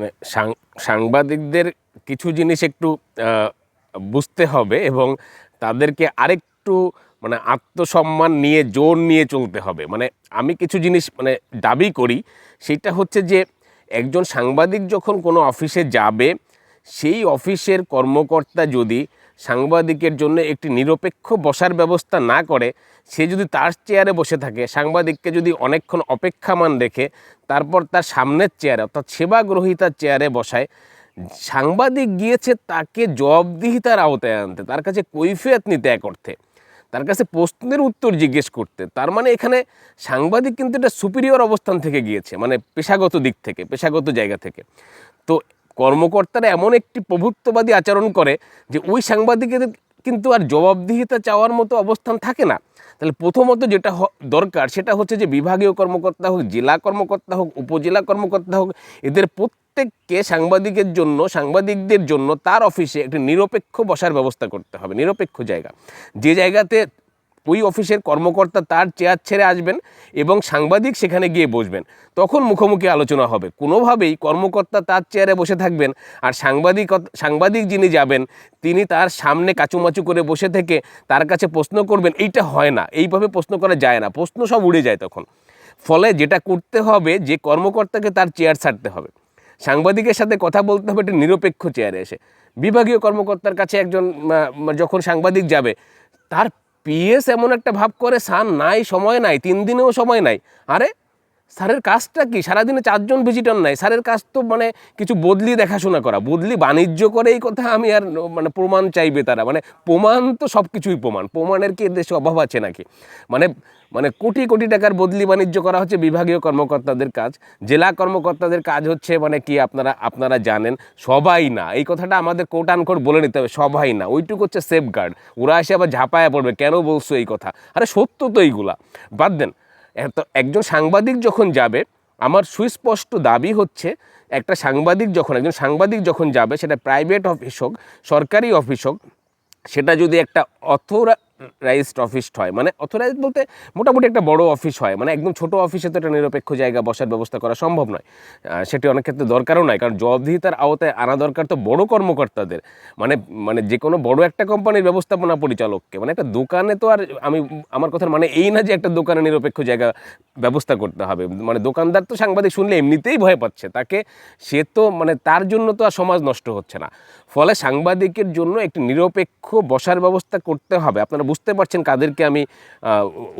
মানে সাংবাদিকদের কিছু জিনিস একটু বুঝতে হবে এবং তাদেরকে আরেকটু মানে আত্মসম্মান নিয়ে, জোর নিয়ে চলতে হবে। মানে আমি কিছু জিনিস মানে দাবি করি, সেটা হচ্ছে যে একজন সাংবাদিক যখন কোনো অফিসে যাবে, সেই অফিসের কর্মকর্তা যদি সাংবাদিকের জন্য একটি নিরপেক্ষ বসার ব্যবস্থা না করে, সে যদি তার চেয়ারে বসে থাকে, সাংবাদিককে যদি অনেকক্ষণ অপেক্ষামান রেখে তারপর তার সামনের চেয়ারে অর্থাৎ সেবাগ্রহীতার চেয়ারে বসায়, সাংবাদিক গিয়েছে তাকে জবাবদিহিতার আওতায় আনতে, তার কাছে কৈফিয়ত নিতে এক অর্থে তার কাছে প্রশ্নের উত্তর জিজ্ঞেস করতে, তার মানে এখানে সাংবাদিক কিন্তু এটা সুপিরিয়র অবস্থান থেকে গিয়েছে মানে পেশাগত দিক থেকে, পেশাগত জায়গা থেকে। তো কর্মকর্তারা এমন একটি প্রভুত্ববাদী আচরণ করে যে ওই সাংবাদিকের কিন্তু আর জবাবদিহিতা চাওয়ার মতো অবস্থান থাকে না। তাহলে প্রথমত যেটা দরকার সেটা হচ্ছে যে বিভাগীয় কর্মকর্তা হোক, জেলা কর্মকর্তা হোক, উপজেলা কর্মকর্তা হোক, এদের প্রত্যেককে সাংবাদিকের জন্য, সাংবাদিকদের জন্য তার অফিসে একটি নিরপেক্ষ বসার ব্যবস্থা করতে হবে, নিরপেক্ষ জায়গা। যে জায়গাতে ওই অফিসের কর্মকর্তা তার চেয়ার ছেড়ে আসবেন এবং সাংবাদিক সেখানে গিয়ে বসবেন। তখন মুখোমুখি আলোচনা হবে। কোনোভাবেই কর্মকর্তা তার চেয়ারে বসে থাকবেন আর সাংবাদিক সাংবাদিক যিনি যাবেন, তিনি তার সামনে কাচুমাচু করে বসে থেকে তার কাছে প্রশ্ন করবেন, এইটা হয় না। এইভাবে প্রশ্ন করা যায় না। প্রশ্ন সব উড়ে যায় তখন। ফলে যেটা করতে হবে, যে কর্মকর্তাকে তার চেয়ার ছাড়তে হবে। সাংবাদিকের সাথে কথা বলতে হবে একটা নিরপেক্ষ চেয়ারে এসে। বিভাগীয় কর্মকর্তার কাছে একজন যখন সাংবাদিক যাবে, তার পিএস এমন একটা ভাব করে সান নাই সময় নাই তিন দিনেও সময় নাই। আরে স্যারের কাজটা কি? সারাদিনে চারজন ভিজিটর নাই। স্যারের কাজ তো মানে কিছু বদলি দেখাশোনা করা। বদলি বাণিজ্য করে এই কথা আমি আর মানে প্রমাণ চাইবে তারা। মানে প্রমাণ তো সব কিছুই প্রমাণ। প্রমাণের কি দেশে অভাব আছে নাকি? মানে মানে কোটি কোটি টাকার বদলি বাণিজ্য করা হচ্ছে বিভাগীয় কর্মকর্তাদের কাজ। জেলা কর্মকর্তাদের কাজ হচ্ছে মানে কি আপনারা আপনারা জানেন, সবাই না। এই কথাটা আমাদের কোট আনকোট বলে নিতে হবে, সবাই না। ওইটুকু হচ্ছে সেফগার্ড ওরা এসে আবার ঝাঁপায়া পড়বে। কেন বলছো এই কথা? আরে সত্য তো এইগুলা। বাদ দেন। একজন সাংবাদিক যখন যাবে, আমার সুস্পষ্ট দাবি হচ্ছে, একটা সাংবাদিক যখন, একজন সাংবাদিক যখন যাবে, সেটা প্রাইভেট অফিস হোক, সরকারি অফিস হোক, সেটা যদি একটা অথরাইজড অফিস হয়। মানে অথরাইজ বলতে মোটামুটি একটা বড় অফিস হয়। মানে একদম ছোট অফিসে তো একটা নিরপেক্ষ জায়গা বসার ব্যবস্থা করা সম্ভব নয়। সেটি অনেক ক্ষেত্রে দরকারও নয়। কারণ জবাবদিহিতার আওতায় আনা দরকার তো বড় কর্মকর্তাদের। মানে মানে যে কোনো বড় একটা কোম্পানির ব্যবস্থাপনা পরিচালককে। মানে একটা দোকানে তো আর আমি, আমার কথার মানে এই না যে একটা দোকানে নিরপেক্ষ জায়গা ব্যবস্থা করতে হবে। মানে দোকানদার তো সাংবাদিক শুনলে এমনিতেই ভয় পাচ্ছে। তাকে, সে তো মানে তার জন্য তো আর সমাজ নষ্ট হচ্ছে না। ফলে সাংবাদিকের জন্য একটি নিরপেক্ষ বসার ব্যবস্থা করতে হবে। আপনারা বুঝতে পারছেন কাদেরকে আমি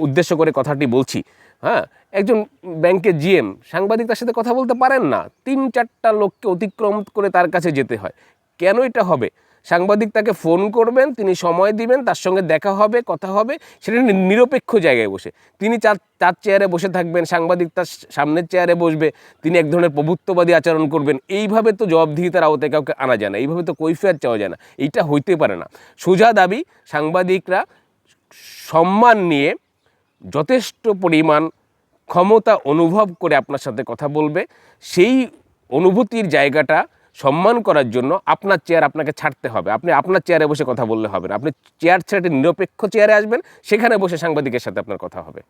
উদ্দেশ্য করে কথাটি বলছি। হ্যাঁ একজন ব্যাংকের জিএম, সাংবাদিক তার সাথে কথা বলতে পারেন না। তিন চারটা লোককে অতিক্রম করে তার কাছে যেতে হয়। কেন এটা হবে? সাংবাদিক তাকে ফোন করবেন, তিনি সময় দিবেন, তার সঙ্গে দেখা হবে, কথা হবে, সেটা নিরপেক্ষ জায়গায় বসে। তিনি চার চার চেয়ারে বসে থাকবেন, সাংবাদিক তার সামনের চেয়ারে বসবে, তিনি এক ধরনের প্রভুত্ববাদী আচরণ করবেন। এইভাবে তো জবাবদিহিতার আওতায় কাউকে আনা যায় না, এইভাবে তো কৈফিয়ত চাওয়া যায় না। এইটা হইতে পারে না। সোজা দাবি, সাংবাদিকরা সম্মান নিয়ে যথেষ্ট পরিমাণ ক্ষমতা অনুভব করে আপনার সাথে কথা বলবে। সেই অনুভূতির জায়গাটা সম্মান করার জন্য আপনার চেয়ার আপনাকে ছাড়তে হবে। আপনি আপনার চেয়ারে বসে কথা বললে হবে না। আপনি চেয়ার ছেড়ে নিরপেক্ষ চেয়ারে আসবেন, সেখানে বসে সাংবাদিকের সাথে আপনার কথা হবে।